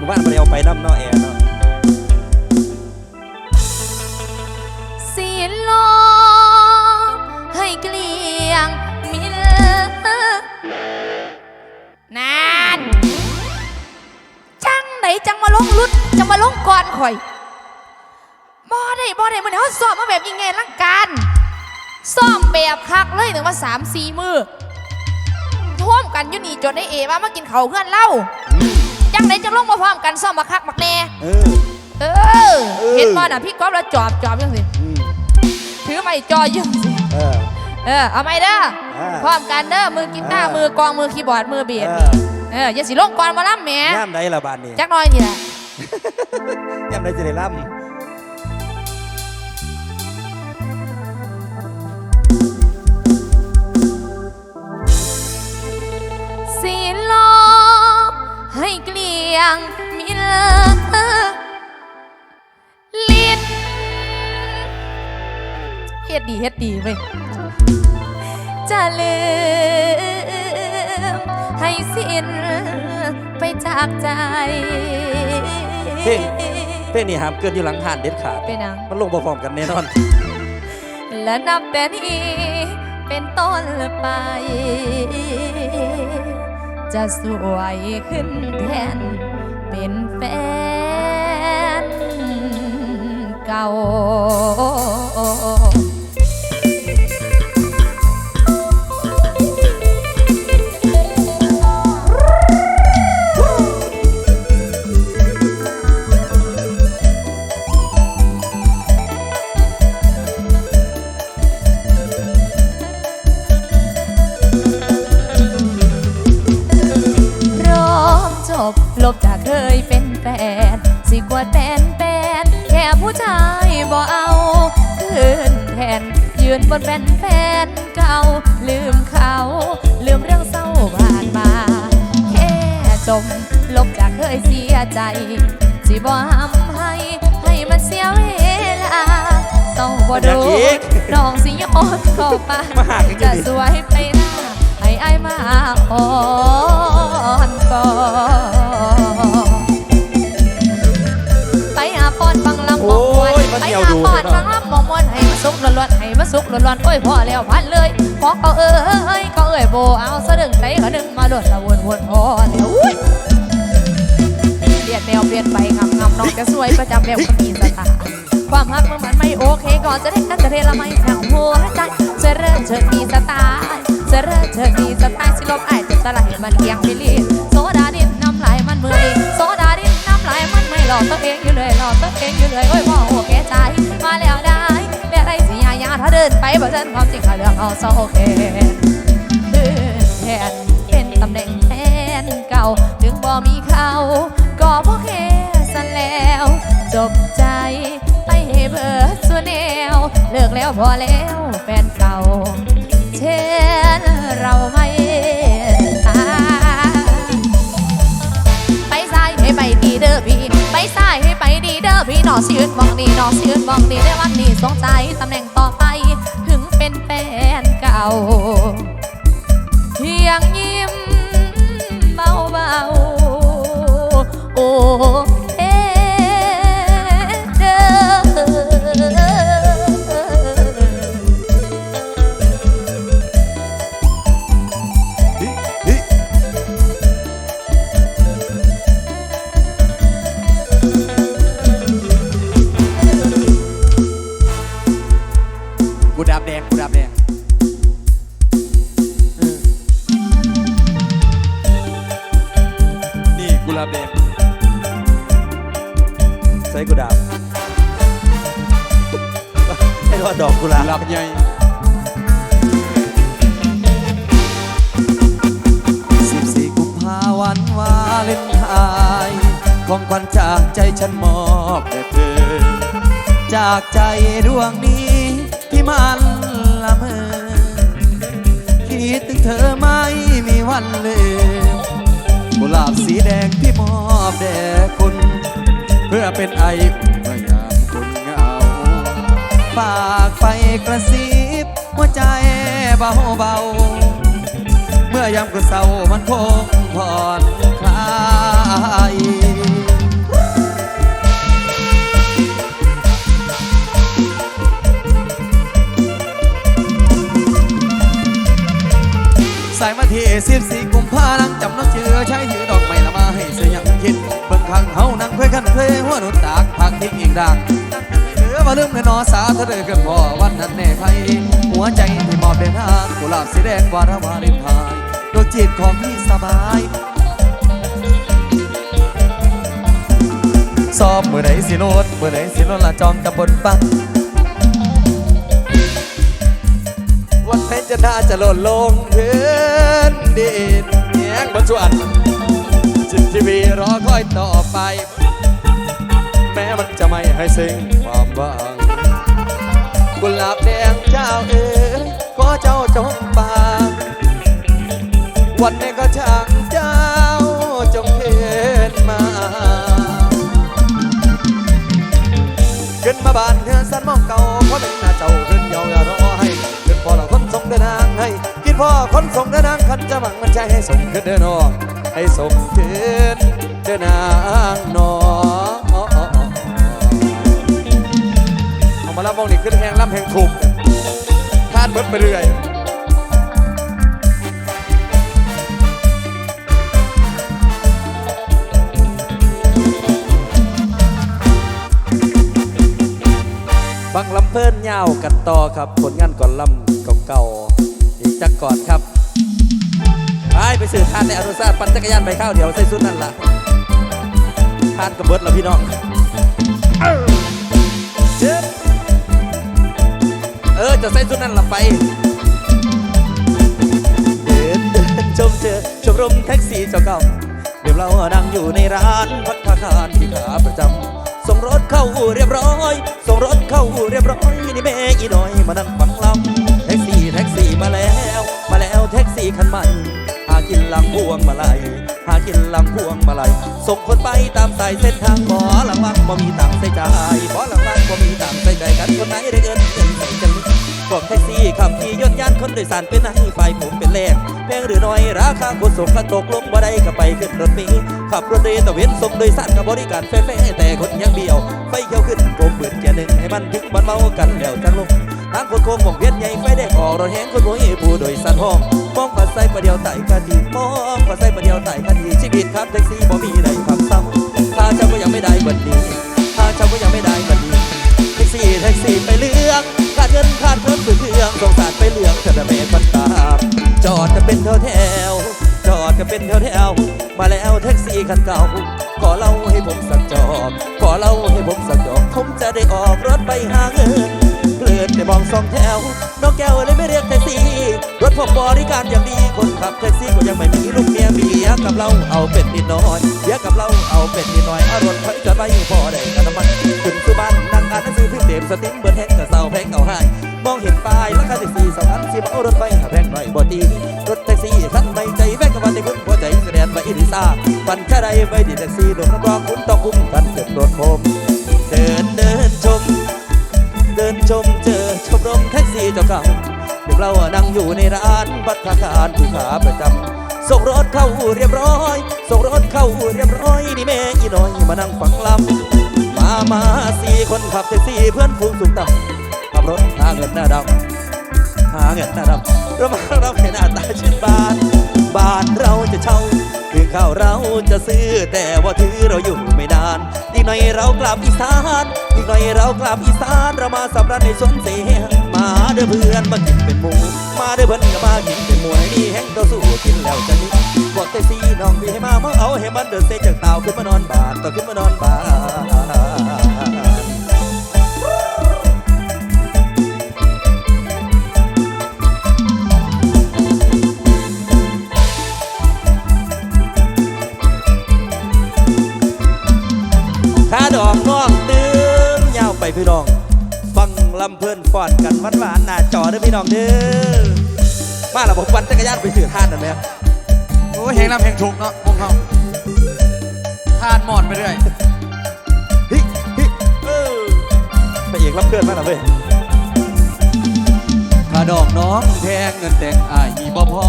มู่บ้านบ่ได้เอาไปน้ำนาแอร์เนาะสีลมให้เกลียงมิลนานจังไหนจังมาลงรุดจังมาลงก่อนข่อยบ่ได้บ่ได้มันเขาซ้อมมาแบบยิงไงลังการซ้อมแบบคักเลยถึงว่าสามสี่มือท่วมกันยู่นี่จนได้เอว่ามากินเขาเพื่อนเล่า จังไหนจังลงมาพร้อมกันซ้อมมาคักมักแน่เออ เออ เห็นบ่น่ะพี่ก๊อฟแล้วจอบจอบยังสิอืมถือไม้จอยังสิเออ เออเอาไม่เด้ออ่าพร้อมกันเด้อมือกีตาร์เออมือกลองมือคีย์บอร์ดมือเบียดเออ เอออย่าสิลงก่อนมาล่ำแหมย่ามใดละบาดนี้จักหน้อยนี่แหละย่ามใดจะได้ล่สี ลียงมิลลินเฮ็ดดีเฮ็ดดีเว้ยจะลืมให้สิ้นไปจากใจ เพลงเพลงนี้ห้ามเกินอยู่หลังห่านเด็ดขาดเป็นหยัง มันลงบ่พร้อมกันแน่นอน และนับแต่นี้เป็นต้นไป จะสวยขึ้นแทน เป็นแฟนเก่า นบนแฟนแฟนเก่า ลืมเขา ลืมเรื่องเศร้าผ่านมาแค่จมลบจากเคยเสียใจสิบ่ห้ำให้ให้มันเสียเวลาต้องบ่อดูน้องสิยอดเข้าปามาหากันอยู่จะสวยไปหน้าให้อายมาอ่อนก่อนไปหาปอนฟังลำมองมวยไปเที่ยวหาปอนเนาะฟังลำมองมวนให้มา สุกล้วนๆให้มาสุกล้วนๆโอ้ยพอแล้วพันเลยพอก็เอ้ยก็เอ้ยโบเอาสะดึงใจก็ดึงมาโดดละวนวนพอแล้วอุ้ยเปลี่ยนแนวเปลี่ยนไปงำงำน้องจะสวยประจำแบบคนมีสไตล์ความฮักมันมันไม่โอเคก่อนจะได้กันจะเทละไม่แข็งหัวใจจะเริ่มเชิดมีสไตล์จะเริ่มเชิดมีสไตล์สิลบไอายจะสลายมันเอียงไปลีโซดาดินน้ำลายมันเมื่อยโซดาดินน้ำลายมันไม่หลอกตัวเองอยู่เลยหลอกตัวเองอยู่เลยโอ้ยพ่อหัวแกใจมาแล้ว ได้เรียกอะไรสิยายาถ้าเดินไปบ่เดินความจริงเขาเรื่องเอาโซเคเดินแทนเป็นตำแหน่งแทนเก่า ถึงบ่มีเขา ก็พอแค่สันแล้วจบใจไปให้เบิดส่วนแนว เลิกแล้วพอแล้วแฟนเก่า เด้อพี่นอสิยืนมองดีนอสิยืนมองดีได้วันนี้สงใจตำแหน่งต่อไป ถึงเป็นแฟนเก่าเพียงยิ้มเบาเบาๆโอ้ ของขวัญจากใจฉันมอบแด่เธอ จากใจดวงนี้ที่มันละเมอคิดถึงเธอไม่มีวันลืมกุหลาบสีแดงที่มอบแด่คุณ เพื่อเป็นไออุ่นเมื่อยามคุณเหงาฝากไปกระซิบหัวใจเบาเบาเมื่อยามกระเศร้ามันคงผ่อนคลาย สิบสี่กุมภานังจำน้องเจือใช้ถือดอกไม้ละมาให้เสียยังคิดเบิ่งข้างเฮานั่งคุยกันเคยหัวหนุนตากพักทิ้งอีกดังเหลือมาลืมในนอสาเธอเด้อกันพอวันนั้นแน่ใครหัวใจที่มอบเป็นทางกุหลาบสีแดงวาระวาเลนไทน์ดวงจิตของพี่สบายสอบมือไหนสิโลดมือไหนสิโลดละจอมตะบนปัง วันเพชรจะน่าจะหล่นลงพื้นดินแยงบนสวนจิตทีวีรอคอยต่อไป แม้มันจะไม่ให้สิ่งความหวังกุหลาบแดงเจ้าเอ๋ยก็เจ้าจงปางวันนี้ก็ช่างเจ้าจงเห็นมา ขึ้นมาบานเธอสันมองเก่าเพราะเป็นหน้าเจ้าขึ้นยาอย่าร คนส่งเดินทางคันจะหวังมันใจให้ส่งขึ้นเดินนองให้ส่งขึ้นเดินทางนองเอามาแล้วมองนี่ขึ้นแหงลำแหงถูกทานเบิดไปเรื่อยบังลำเพิ่นยาวกันต่อครับ ผลงานก่อนลำเก่าๆอีกจักก่อนครับ สื่อทานในอนุสาสปั่นจักรยานไปข้าวเดี๋ยวใส่สุดนั่นล่ะทานกับเบิร์ดแล้วพี่น้องเอ้าเจ็บเออจะใส่สุดนั่นล่ะไปเดินเดินชมเจอชมรมแท็กซี่เจ้าเก่าเดี๋ยวเรานั่งอยู่ในร้านพัฒคาารที่ขาประจำส่งรถเข้าอู่เรียบร้อย ส่งรถเข้าอู่เรียบร้อยนี่แม่อีน้อยมานั่งฟังลำแท็กซี่แท็กซี่มาแล้ว มาแล้วแท็กซี่คันใหม่ กินลำพวงมาลัยหากินลำพวงมาลัยส่งคนไปตามสายเส้นทางบ่หลังวังบ่มีตังใส่ใจบ่หลังวังบ่มีตังใส่ใจกันคนไหนได้เงินเงินใส่จังพวกแท็กซี่ขับขี่ยนยานคนโดยสารเป็นให้ฝ่ายผมเป็นแรกแพงหรือน้อยราคาขนส่งกระตกลงบ่ได้ก็ไปขึ้นรถเมีขับรถเรตะเวนส่งโดยสารกับบริการแฟร์แต่คนยังเบี้ยวไฟเขียวขึ้นผมเปิดแกหนึ่งให้มันถึงมันเมากันแล้วจังลง ทางคนโค้งวงเวียนใหญ่ไฟแดงออกรถแหงคนรวยผู้โดยสารห้องมองปัดใส่ประเดียวไต่กะดีมองปัดใส่ประเดียวไต่กะดีชีวิตครับแท็กซี่บ่มีใดขับเศร้าถ้าเจ้าก็ยังไม่ได้บัดนี้ถ้าเจ้าก็ยังไม่ได้บัดนี้แท็กซี่แท็กซี่ไปเลือกขาดเงินขาดเงินฝืนเครื่องสงสารไปเลือกเธอจะเมนมันตามจอดกันเป็นแถวแถวจอดกันเป็นแถวแถวมาแล้วแท็กซี่คันเก่า ขอเล่าให้ผมสักจอบ ขอเล่าให้ผมสักจอบ ผมจะได้ออกรถไปหาเงิน เพลินได้มองสองแถว น้องแก้วเลยไม่เรียกแท็กซี่ รถผมบริการอย่างดี คนขับแท็กซี่ก็ยังไม่มีลูกเมียเบียกับเราเอาเป็ดนิดน้อยเบียกับเราเอาเป็ดนิดน้อยอารถถอยจอดไว้พอได้กันน้ำมันขึ้นสู่บ้านนั่งอ่านหนังสือพิมพ์เต็มสติ๊กเบิร์ดแฮงกับเสาแพงเอาให้มองเห็นป้ายราคาแท็กซี่สองพันสิบเอารถไปหาแพงหน่อยบ่ตีรถแท็กซี่คันไม่ใจแพงกับวันที่คุณพอใจแสดงไว้อิริซาปันแค่ใดไว้ดีแท็กซี่ลงน้ำรองคุณต้องคุ้มกันเกิดรถผมเดินเดินชม เดินชมเจอชมรมแท็กซี่เจ้าเก่าเดี๋ยวเรานั่งอยู่ในร้านพัฒคารผู้ขาประจำส่งรถเข้าเรียบร้อย ส่งรถเข้าเรียบร้อยนี่แม่อีน้อยมานั่งฟังลำมามาสี่คนขับแท็กซี่เพื่อนฝูงสูงต่ำขับรถหาเงินหน้าดำหาเงินหน้าดำเรามาเราเห็นหน้าตาชื่นบานบานเราจะเช่าคือข้าวเราจะซื้อแต่ว่าถือเราอยู่ อีกหน่อยเรากลับอีสานอีกหน่อยเรากลับอีสานเรามาสำรันในสวนเสียงมาเด้อเพื่อนมากินเป็นหมูมาเด้อเพื่อนก็มากินเป็นหมวยนี่แห้งตัวสู้กินแล้วจะนี่บอกแต่ซีน้องพี่ให้มามาเอาให้มันเดินเซจากเตาขึ้นมานอนบาดต่อขึ้นมานอนบานขาด อกน้องเดิมยาวไปพี่น้อง ฟังลำเพลินฟอนกันหวานหวานๆหน้าจอเด้อพี่น้องเด้อมาและผมปั่นจักรยานไปสื่อท่านนั่นไหมครับโอ้ยแหงลำแหงถูกเนาะพวกเขาทานหมอดไปเรื่อยฮิฮิเออไปเอกลำเพลินมาหน่อยเว้ยถ้าดอกน้องแพงเงินแต่งอายมีบ่พอ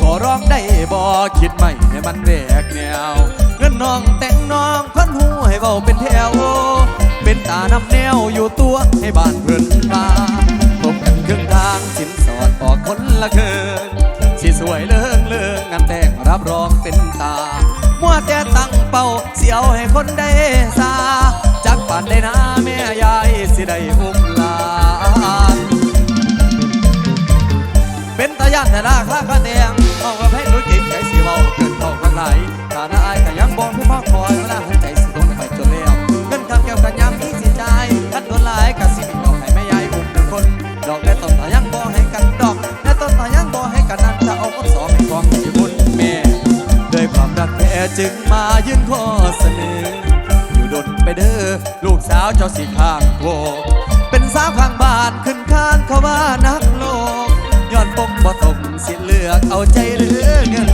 ขอร้องได้บ่คิดไม่ให้มันแรกแนว เงินน้องแต่งน้องพันหูให้ เบาเป็นแถว เป็นตานำแนวอยู่ตัวให้บ้านเพื่อนมาพบกันครึ่งทางสินสอดออกคนละเคินสิสวยเลยรับรองเป็นตา มัวแต่ตั้งเป้าเสียวให้คนได้ซาจักป่านได้นะแม่ยายสิได้อุ้มลาเป็นตาย่านแต่นาคลาคาแดงเอากับให้รู้จิตใจสิเว้าเกินเท่าข้างไหลฐานะอายก็ยังบอกผู้พักคอยเวลา จ้าสีข้างโวเป็นสาวข้างบ้านขึ้นข้านเขาว่านักโลกย้อนปมบ่ตกสิเลือกเอาใจหรือเงิน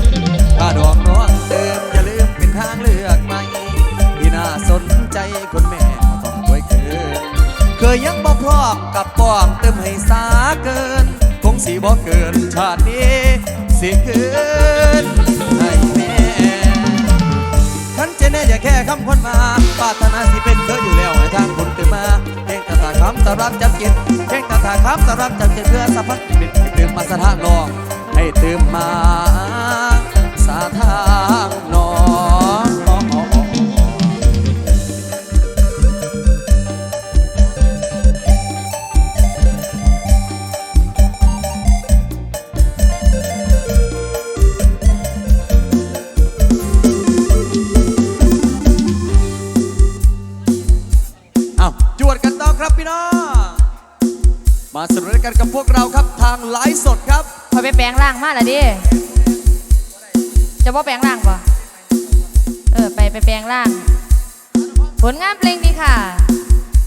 ถ้าดอกน้องเดิมอย่าลืมเป็นทางเลือกใหม่ที่น่าสนใจคนแม่ก็ต้องไว้เกินเคยยังบ่พร้อมกับป้อมเติมให้สาเกิน คงสีบ่เกินชาตินี้สิเกินให้แม่ขันเจเน่อย่าแค่คำคนมาปารถนาสิเป็นเคยอยู่ ทางคุณตื่นมาเพลงตาถาคำสารับจับกินเพลงตาถาคำสารับจับกินเพื่อสัพพัดเป็นตื่นมาสะทางลองให้ตื่นมาสะทางนอ มาสนุกกันกับพวกเราครับทางไลฟ์สดครับพอไปแปลงร่างมาละดิจะว่าแปลงร่างปะเออไปไปแปลงร่าง ผลงานเพลงดีค่ะ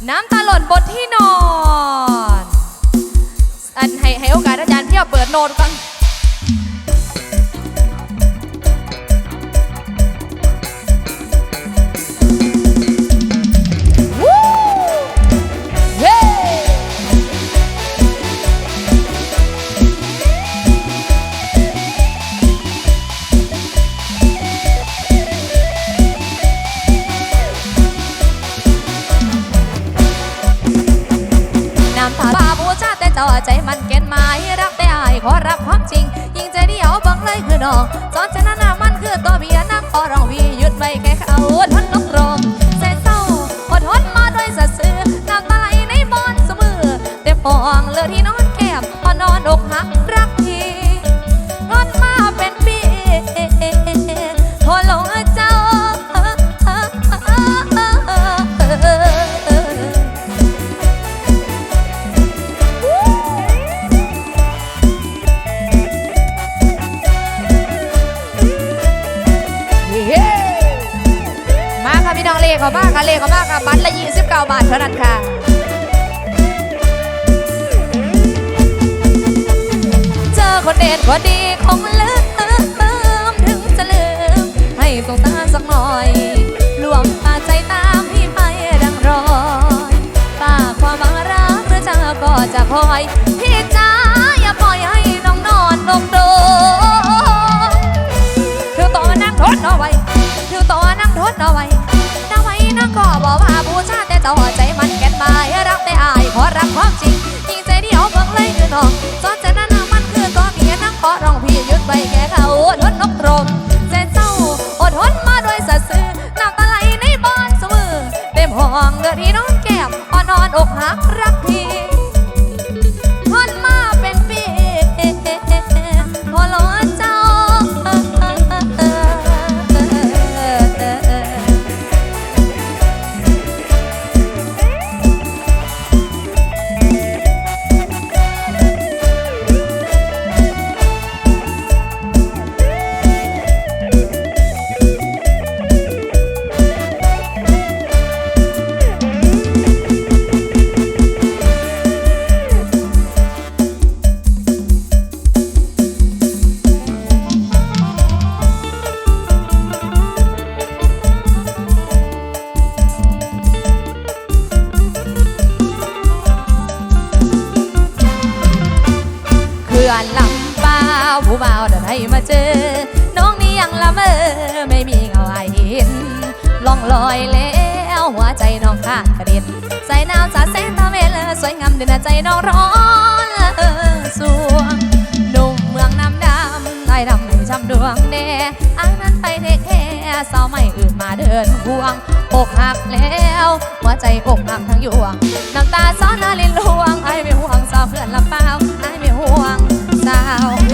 น้ำตาหล่นบนที่นอน อันให้ให้โอกาสอาจารย์เที่ยวเปิดโนดก่อน องเลือที่ เจอคนเด็ดคนดีคงลืมถึงจะลืม ให้สงสารสักหน่อยรวมตาใจตามพี่ไปดังรอยฝากความรักหรือจะก็จะคอย พี่จ้าอย่าปล่อยให้น้องนอนลงโดนถือตัวนั่งทดเอาไว้ถือตัวนั่งทดเอาไว้เอาไว้นั่งก็บอกว่าบูชาแต่ต่อใจมันแก่นบายรักแต่อายขอรับความจริงยิ่งใจเดียวเบิ่งเลยคือน้องสอน หยุดไปแค่เขาทนนกตรงเสนเศร้าอดทนมาด้วยสัตว์ซื่อน้ำตาไหลในบ้านเสมอเต็มห้องเดือดที่ องขากระเด็นใส่น้ำสาดแสงตาเวลสวยงามเดินใจน้องร้อนสวงนุ่มเมืองน้ำดำไอ้ดำให้ช้ำดวงแน่สาวไม่อื่นมาเดินห่วงอกหักแล้วหัวใจอกหักทั้งยวงน้ำตาซ้อนนาลินลวงไอ้ไม่ห่วงสาวเพื่อนลำเปล่าไอ้ไม่ห่วงสาว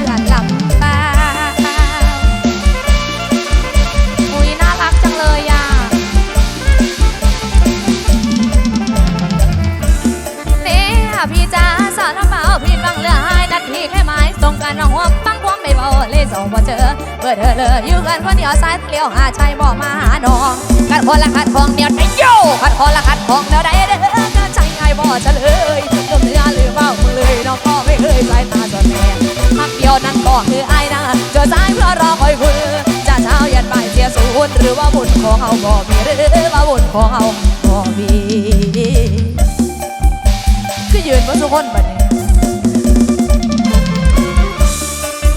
พี่จ้าสอนเบาพี่ฟังเรือหายนัดพี่แค่ไม้ส่งกันน้องหัวปังพวงไม่เบาเลยส่งบ่เจอเบื่อเธอเลยอยู่กันคนเดียวสายเลี้ยวหาชายบอกมาหาน้องกัดคนละขัดของเดียวได้โย่ขัดคนละขัดของเดียวได้เด้อเดินใจไอ้บ่เฉลยลมเรือหรือเบามือเลยน้องก็ไม่เคยสายตาจนแม่มักเดียวนั้นก็คือไอ้นะเจอสายเพื่อรอคอยคุณจะเช้ายันบ่ายเสียศูนหรือว่าบุญของเฮาบ่มีหรือว่าบุญของเฮาบ่มี ยืนบนสุคนบัดนี้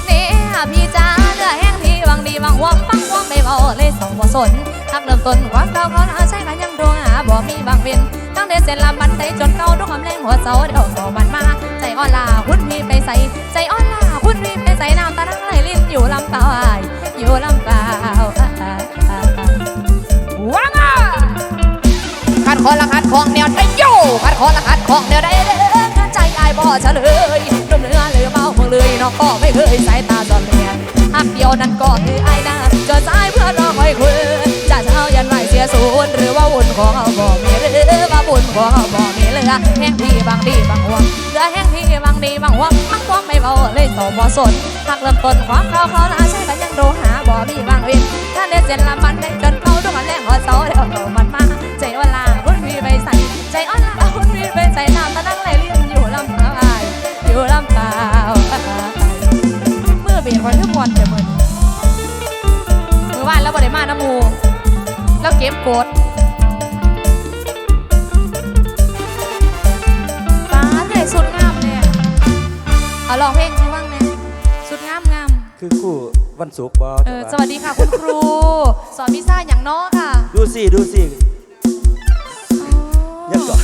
เนี่พี่จ้าเลือแห้งพี่วังดีวังหวังปังวังไม่เบาเลยสองบ่สนทักเริ่มต้นความเก่าเขาหน้าใช่กันยังโดนหาบ่มีบางเว้นตั้งแต่เส้นลำบันไดจนเก่าทุกคำแรงหัวเสาเดี๋ยวเขามันมา ใจอ่อนลาคุณพี่ไปใส่ใจอ่อนลาคุณพี่ไปใส่น้ำตาลังไหลลิ้นอยู่ลำเปล่าอยู่ลำเปล่า คอละขัดของแนวไทยโยขัดคอละขัดของแนวใดเด้อขันใจอายบ่เฉลยนุ่มเนื้อหรือเมาเมืองเลยน้องก็ไม่เคยสายตาจอนเลียนหักเดียวนั้นก็คือไอ้นะเจอสายเพื่อรอคอยคุยจะเช้ายันไหวเสียศูนย์หรือว่าบุญของเขาบ่มีหรือว่าบุญของเขาบ่มีเหลือแห้งพี่บางดีบางห่วงเหลือแห้งพี่บางดีบางห่วงมันความไม่เบาเลยต่อบ่สนหักเริ่มต้นความเขาเขาละใช่กันยังโดหาบ่มีบางเว้นถ้าเด็ดเส้นละมันได้จนเขาทุกคนแรงหัวเสาเดี๋ยวมันมาใจอ่อนลา ก็บกดฟ้าเลยสุดงามเลยเอาลองเพลงให้ว่างเนี่ยสุดงามงามคือคู่วันศุกร์บอเออสวัสดีค่ะคุณครู สอนพิซซ่าอย่างน้อค่ะดูสิดูสิยังก่อน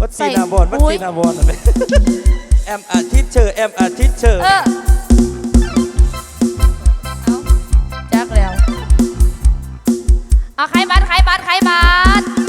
วัดใส่ซีนาบอนวัดอุ๊ยซีนาบอนอะไรแอมอาทิตย์เชอร์แอมอาทิตย์เชอร์เออ เอาใครบัตรใครบัตรใครบัตร